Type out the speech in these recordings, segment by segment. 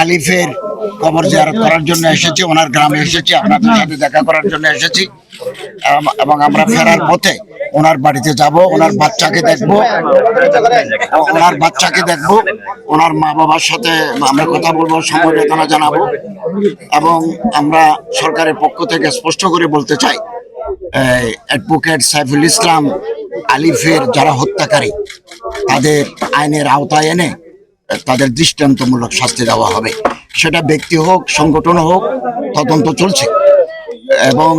আলিফের কবর জিয়ারত করার জন্য এসেছি, ওনার গ্রামে এসেছি, আপনাদের সাথে দেখা করার জন্য এসেছি। এবং আমরা ফেরার পথে ওনার বাড়িতে যাব, ওনার বাচ্চাকে দেখব, ওনার বাচ্চাকে দেখব, ওনার মা বাবার সাথে আমরা কথা বলব সমবেদনা জানাব, এবং আমরা সরকারের পক্ষ থেকে স্পষ্ট করে বলতে চাই অ্যাডভোকেট সাইফুল ইসলাম আলিফের যারা হত্যাকারী, তাদের আইনের আওতায় এনে তাদের দৃষ্টান্তমূলক শাস্তি দেওয়া হবে। সেটা ব্যক্তি হোক, সংগঠন হোক, তদন্ত চলছে। এবং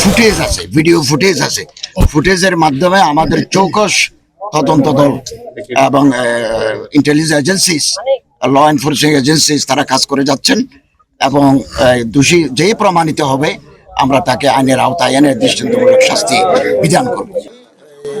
ফুটেজ আছে, ভিডিও ফুটেজ আছে। ফুটেজের মাধ্যমে আমাদের চৌকস তদন্ত দল এবং intelligence agencies law enforcing agencies তারা কাজ করে যাচ্ছেন। এবং দোষী যেই প্রমাণিত হবে, আমরা তাকে আইনের আওতায় এনে দৃষ্টান্তমূলক শাস্তি বিধান করব।